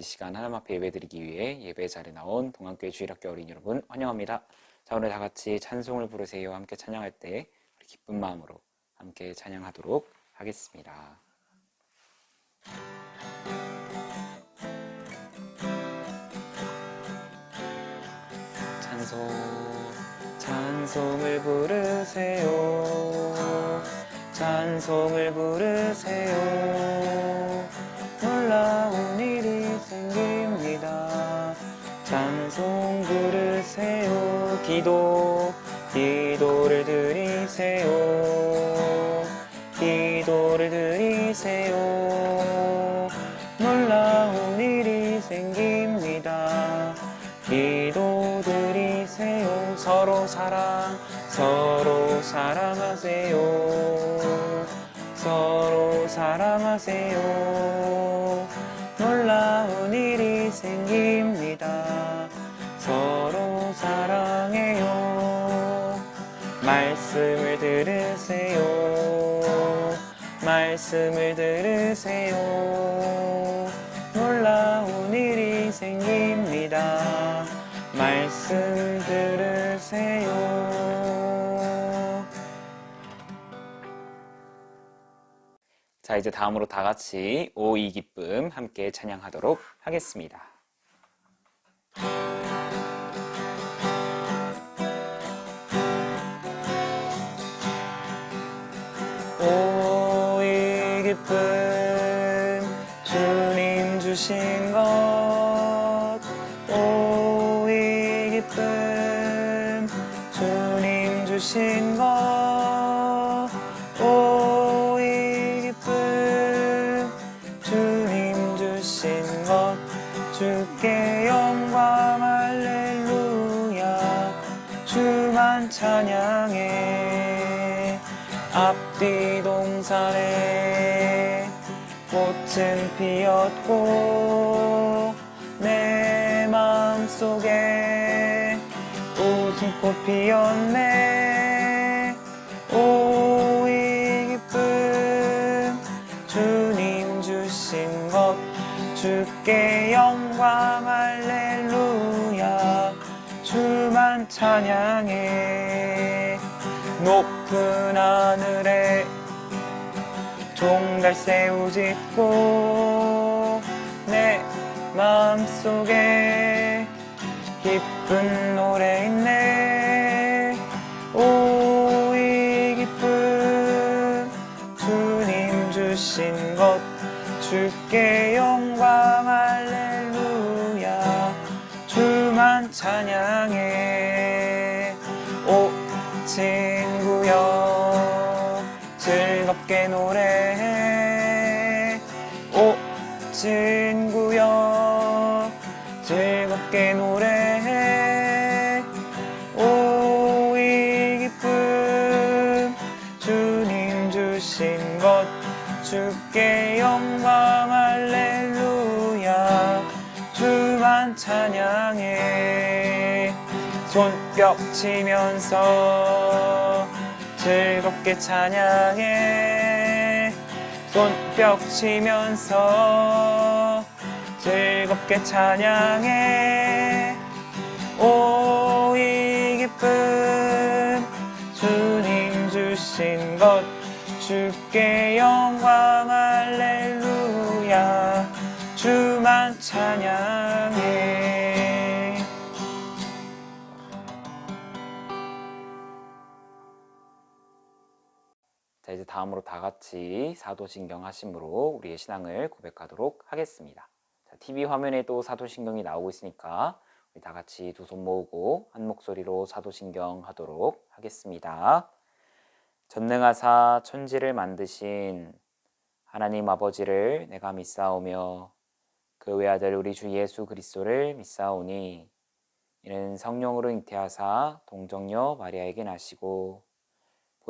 시간 하나님 앞에 예배드리기 위해 예배 자리에 나온 동안교회 주일학교 어린이 여러분 환영합니다. 자 오늘 다 같이 찬송을 부르세요. 함께 찬양할 때 우리 기쁜 마음으로 함께 찬양하도록 하겠습니다. 찬송 찬송을 부르세요. 찬송을 부르세요. 놀라운 일 기도, 기도를 드리세요. 기도를 드리세요. 놀라운 일이 생깁니다. 기도 드리세요. 서로 사랑, 서로 사랑하세요. 서로 사랑하세요. 놀라운 일이 생깁니다. 말씀을 들으세요. 말씀을 들으세요. 놀라운 일이 생깁니다. 말씀 들으세요. 자, 이제 다음으로 다 같이 오이 기쁨 함께 찬양하도록 하겠습니다. 기쁨 주님 주신 것 오이 기쁨 주님 주신 것 오 이 기쁨 주님 주신 것 주께 영광 할렐루야 주만 찬양해. 앞뒤 동산에 꽃은 피었고 내 마음속에 웃음꽃 피었네. 오이 기쁨 주님 주신 것 주께 영광 할렐루야. 주만 찬양해. 높은 하늘에 종달새 우짖고 내 마음속에 기쁜 노래 있네. 오이 기쁨 주님 주신 것 주께 영광 할렐루야. 주만 찬양해. 오친 손뼉 치면서 즐겁게 찬양해. 손뼉 치면서 즐겁게 찬양해. 오 이 기쁨 주님 주신 것 주께 영광 할렐루야. 주만 찬양해 자 이제 다음으로 다 같이 사도신경 하심으로 우리의 신앙을 고백하도록 하겠습니다. 자, TV 화면에 또 사도신경이 나오고 있으니까 우리 다 같이 두 손 모으고 한 목소리로 사도신경 하도록 하겠습니다. 전능하사 천지를 만드신 하나님 아버지를 내가 믿사오며 그 외아들 우리 주 예수 그리스도를 믿사오니 이는 성령으로 잉태하사 동정녀 마리아에게 나시고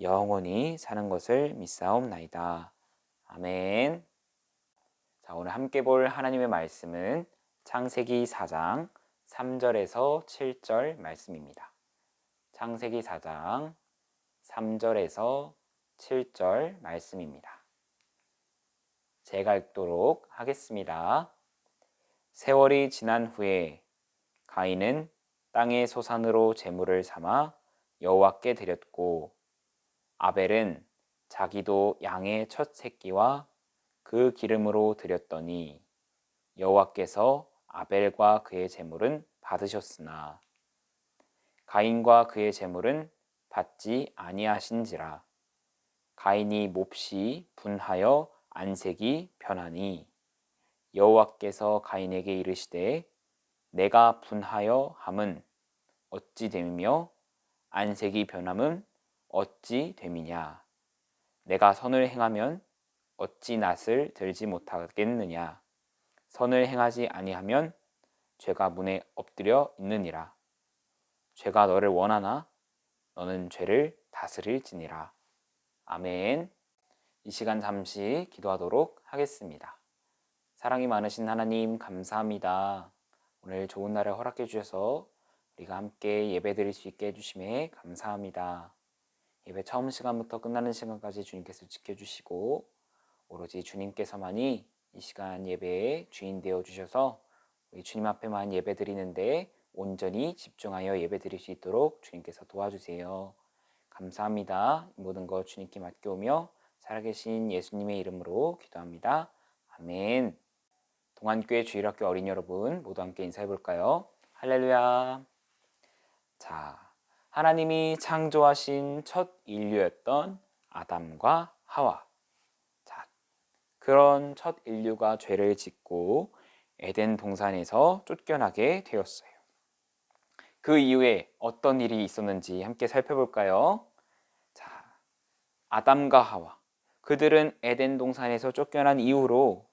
영원히 사는 것을 믿사옵나이다. 아멘. 자, 오늘 함께 볼 하나님의 말씀은 창세기 4장 3절에서 7절 말씀입니다. 창세기 4장 3절에서 7절 말씀입니다. 제가 읽도록 하겠습니다. 세월이 지난 후에 가인은 땅의 소산으로 제물을 삼아 여호와께 드렸고 아벨은 자기도 양의 첫 새끼와 그 기름으로 드렸더니 여호와께서 아벨과 그의 제물은 받으셨으나 가인과 그의 제물은 받지 아니하신지라. 가인이 몹시 분하여 안색이 변하니 여호와께서 가인에게 이르시되 내가 분하여 함은 어찌 됨이며 안색이 변함은 어찌 됨이냐? 내가 선을 행하면 어찌 낯을 들지 못하겠느냐? 선을 행하지 아니하면 죄가 문에 엎드려 있느니라. 죄가 너를 원하나 너는 죄를 다스릴지니라. 아멘. 이 시간 잠시 기도하도록 하겠습니다. 사랑이 많으신 하나님 감사합니다. 오늘 좋은 날을 허락해 주셔서 우리가 함께 예배 드릴 수 있게 해주심에 감사합니다 예배 처음 시간부터 끝나는 시간까지 주님께서 지켜주시고 오로지 주님께서만이 이 시간 예배의 주인 되어 주셔서 우리 주님 앞에만 예배 드리는데 온전히 집중하여 예배 드릴 수 있도록 주님께서 도와주세요. 감사합니다. 모든 것 주님께 맡겨오며 살아계신 예수님의 이름으로 기도합니다. 아멘. 동안교회 주일학교 어린이 여러분 모두 함께 인사해 볼까요? 할렐루야. 자, 하나님이 창조하신 첫 인류였던 아담과 하와. 자, 그런 첫 인류가 죄를 짓고 에덴 동산에서 쫓겨나게 되었어요. 그 이후에 어떤 일이 있었는지 함께 살펴볼까요? 자, 아담과 하와. 그들은 에덴 동산에서 쫓겨난 이후로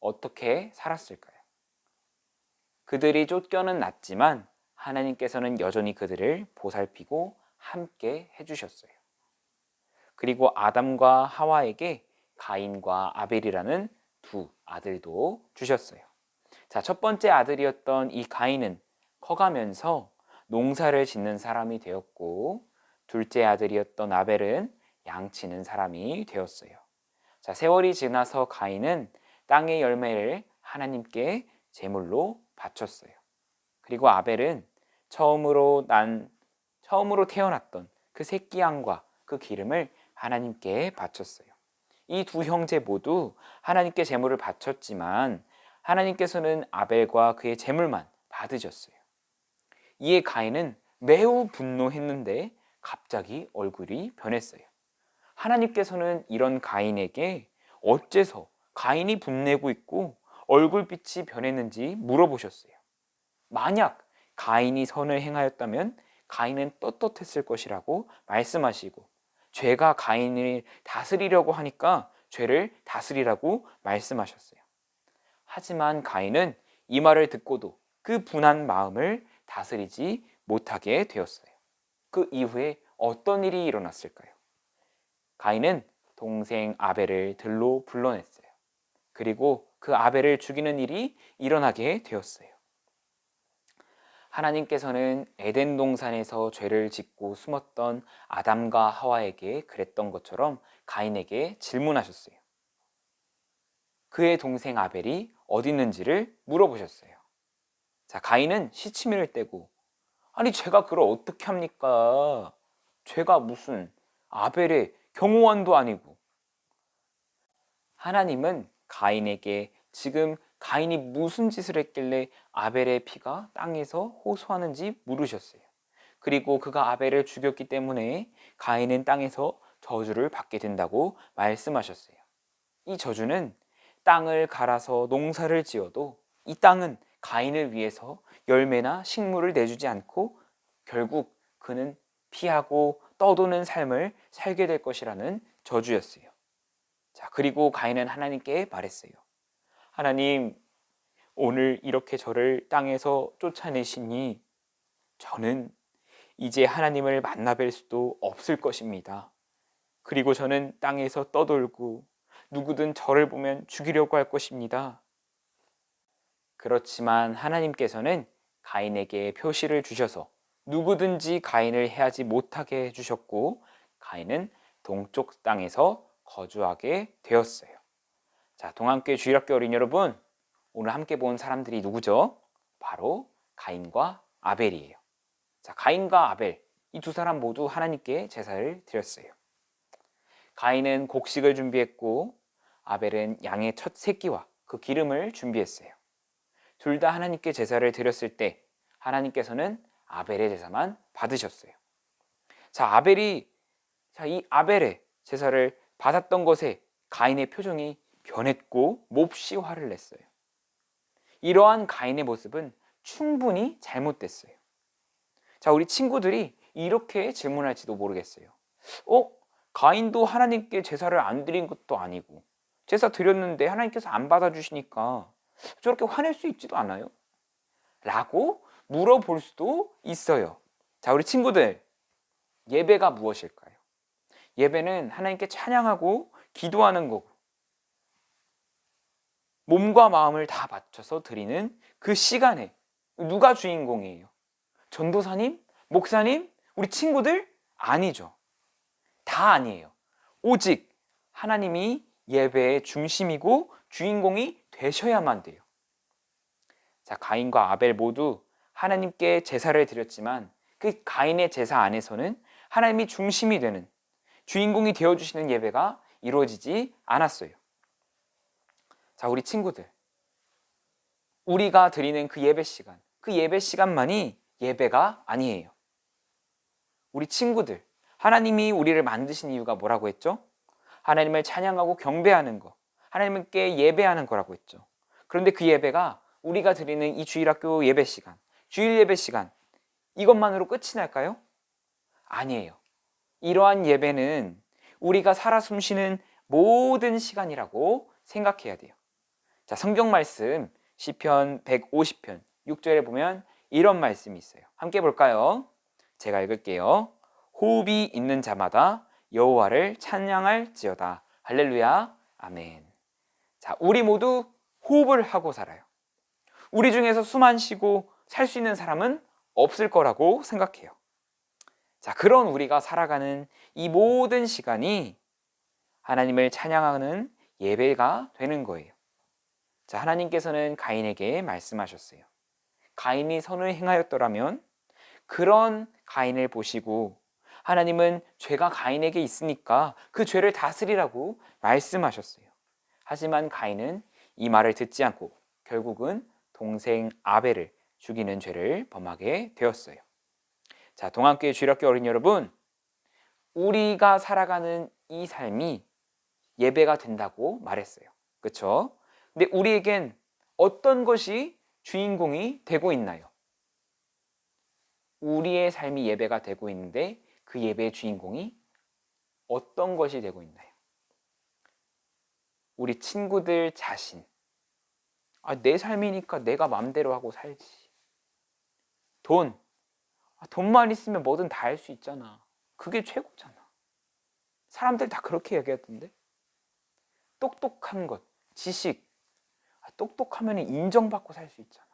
어떻게 살았을까요? 그들이 쫓겨는 났지만 하나님께서는 여전히 그들을 보살피고 함께 해주셨어요. 그리고 아담과 하와에게 가인과 아벨이라는 두 아들도 주셨어요. 자, 첫 번째 아들이었던 이 가인은 커가면서 농사를 짓는 사람이 되었고, 둘째 아들이었던 아벨은 양치는 사람이 되었어요. 자, 세월이 지나서 가인은 땅의 열매를 하나님께 제물로 바쳤어요. 그리고 아벨은 처음으로 난 처음으로 태어났던 그 새끼 양과 그 기름을 하나님께 바쳤어요. 이 두 형제 모두 하나님께 제물을 바쳤지만 하나님께서는 아벨과 그의 제물만 받으셨어요. 이에 가인은 매우 분노했는데 갑자기 얼굴이 변했어요. 하나님께서는 이런 가인에게 어째서 가인이 분내고 있고 얼굴빛이 변했는지 물어보셨어요. 만약 가인이 선을 행하였다면 가인은 떳떳했을 것이라고 말씀하시고 죄가 가인을 다스리려고 하니까 죄를 다스리라고 말씀하셨어요. 하지만 가인은 이 말을 듣고도 그 분한 마음을 다스리지 못하게 되었어요. 그 이후에 어떤 일이 일어났을까요? 가인은 동생 아벨을 들로 불러냈어요. 그리고 그 아벨을 죽이는 일이 일어나게 되었어요. 하나님께서는 에덴 동산에서 죄를 짓고 숨었던 아담과 하와에게 그랬던 것처럼 가인에게 질문하셨어요. 그의 동생 아벨이 어디 있는지를 물어보셨어요. 자, 가인은 시치미를 떼고 아니 제가 그걸 어떻게 합니까? 죄가 무슨 아벨의 경호원도 아니고 하나님은 가인에게 지금 가인이 무슨 짓을 했길래 아벨의 피가 땅에서 호소하는지 물으셨어요. 그리고 그가 아벨을 죽였기 때문에 가인은 땅에서 저주를 받게 된다고 말씀하셨어요. 이 저주는 땅을 갈아서 농사를 지어도 이 땅은 가인을 위해서 열매나 식물을 내주지 않고 결국 그는 피하고 떠도는 삶을 살게 될 것이라는 저주였어요. 자, 그리고 가인은 하나님께 말했어요. 하나님, 오늘 이렇게 저를 땅에서 쫓아내시니 저는 이제 하나님을 만나뵐 수도 없을 것입니다. 그리고 저는 땅에서 떠돌고 누구든 저를 보면 죽이려고 할 것입니다. 그렇지만 하나님께서는 가인에게 표시를 주셔서 누구든지 가인을 해하지 못하게 해주셨고 가인은 동쪽 땅에서 거주하게 되었어요. 자, 동안교회 주일학교 어린 여러분, 오늘 함께 본 사람들이 누구죠? 바로 가인과 아벨이에요. 자, 가인과 아벨 이 두 사람 모두 하나님께 제사를 드렸어요. 가인은 곡식을 준비했고 아벨은 양의 첫 새끼와 그 기름을 준비했어요. 둘 다 하나님께 제사를 드렸을 때 하나님께서는 아벨의 제사만 받으셨어요. 자, 아벨이 자, 이 아벨의 제사를 받았던 것에 가인의 표정이 변했고 몹시 화를 냈어요. 이러한 가인의 모습은 충분히 잘못됐어요. 자, 우리 친구들이 이렇게 질문할지도 모르겠어요. 어? 가인도 하나님께 제사를 안 드린 것도 아니고 제사 드렸는데 하나님께서 안 받아주시니까 저렇게 화낼 수 있지도 않아요? 라고 물어볼 수도 있어요. 자, 우리 친구들, 예배가 무엇일까요? 예배는 하나님께 찬양하고 기도하는 거고, 몸과 마음을 다 맞춰서 드리는 그 시간에 누가 주인공이에요? 전도사님? 목사님? 우리 친구들? 아니죠. 다 아니에요. 오직 하나님이 예배의 중심이고 주인공이 되셔야만 돼요. 자, 가인과 아벨 모두 하나님께 제사를 드렸지만 그 가인의 제사 안에서는 하나님이 중심이 되는 주인공이 되어 주시는 예배가 이루어지지 않았어요. 자, 우리 친구들. 우리가 드리는 그 예배 시간, 그 예배 시간만이 예배가 아니에요. 우리 친구들, 하나님이 우리를 만드신 이유가 뭐라고 했죠? 하나님을 찬양하고 경배하는 거, 하나님께 예배하는 거라고 했죠. 그런데 그 예배가 우리가 드리는 이 주일학교 예배 시간, 주일 예배 시간, 이것만으로 끝이 날까요? 아니에요. 이러한 예배는 우리가 살아 숨쉬는 모든 시간이라고 생각해야 돼요. 자, 성경 말씀 시편 150편 6절에 보면 이런 말씀이 있어요. 함께 볼까요? 제가 읽을게요. 호흡이 있는 자마다 여호와를 찬양할지어다. 할렐루야. 아멘. 자, 우리 모두 호흡을 하고 살아요. 우리 중에서 숨안 쉬고 살 수 있는 사람은 없을 거라고 생각해요. 자, 그런 우리가 살아가는 이 모든 시간이 하나님을 찬양하는 예배가 되는 거예요. 자, 하나님께서는 가인에게 말씀하셨어요. 가인이 선을 행하였더라면 그런 가인을 보시고 하나님은 죄가 가인에게 있으니까 그 죄를 다스리라고 말씀하셨어요. 하지만 가인은 이 말을 듣지 않고 결국은 동생 아벨을 죽이는 죄를 범하게 되었어요. 자, 동안교회 주일학교 어린 여러분, 우리가 살아가는 이 삶이 예배가 된다고 말했어요. 그렇죠? 근데 우리에겐 어떤 것이 주인공이 되고 있나요? 우리의 삶이 예배가 되고 있는데 그 예배의 주인공이 어떤 것이 되고 있나요? 우리 친구들 자신. 아, 내 삶이니까 내가 마음대로 하고 살지. 돈. 아, 돈만 있으면 뭐든 다 할 수 있잖아. 그게 최고잖아. 사람들 다 그렇게 얘기하던데. 똑똑한 것, 지식. 아, 똑똑하면 인정받고 살 수 있잖아.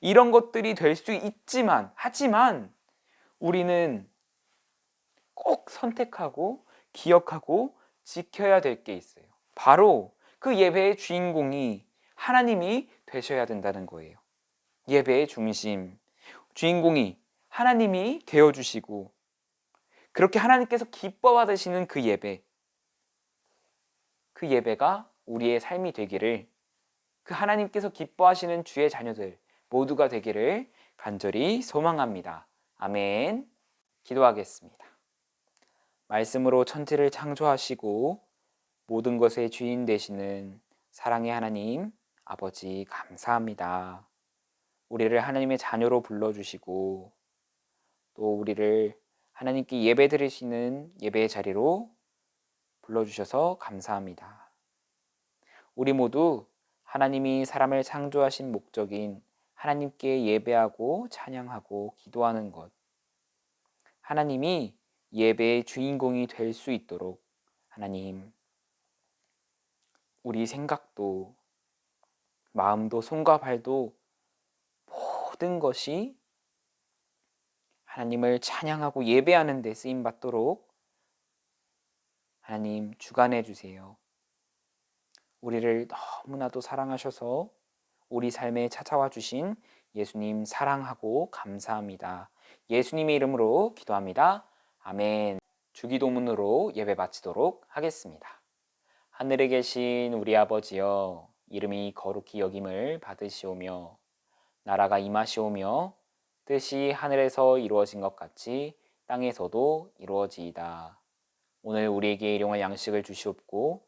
이런 것들이 될 수 있지만, 하지만 우리는 꼭 선택하고 기억하고 지켜야 될 게 있어요. 바로 그 예배의 주인공이 하나님이 되셔야 된다는 거예요. 예배의 중심, 주인공이 하나님이 되어주시고, 그렇게 하나님께서 기뻐 받으시는 그 예배, 그 예배가 우리의 삶이 되기를, 그 하나님께서 기뻐하시는 주의 자녀들 모두가 되기를 간절히 소망합니다. 아멘. 기도하겠습니다. 말씀으로 천지를 창조하시고 모든 것의 주인 되시는 사랑의 하나님, 아버지, 감사합니다. 우리를 하나님의 자녀로 불러주시고 또 우리를 하나님께 예배 드리시는 예배의 자리로 불러주셔서 감사합니다. 우리 모두 하나님이 사람을 창조하신 목적인 하나님께 예배하고 찬양하고 기도하는 것. 하나님이 예배의 주인공이 될 수 있도록 하나님, 우리 생각도, 마음도, 손과 발도 모든 것이 하나님을 찬양하고 예배하는 데 쓰임 받도록 하나님 주관해 주세요. 우리를 너무나도 사랑하셔서 우리 삶에 찾아와 주신 예수님 사랑하고 감사합니다. 예수님의 이름으로 기도합니다. 아멘. 주기도문으로 예배 바치도록 하겠습니다. 하늘에 계신 우리 아버지여 이름이 거룩히 여김을 받으시오며 나라가 임하시오며 뜻이 하늘에서 이루어진 것 같이 땅에서도 이루어지이다. 오늘 우리에게 일용할 양식을 주시옵고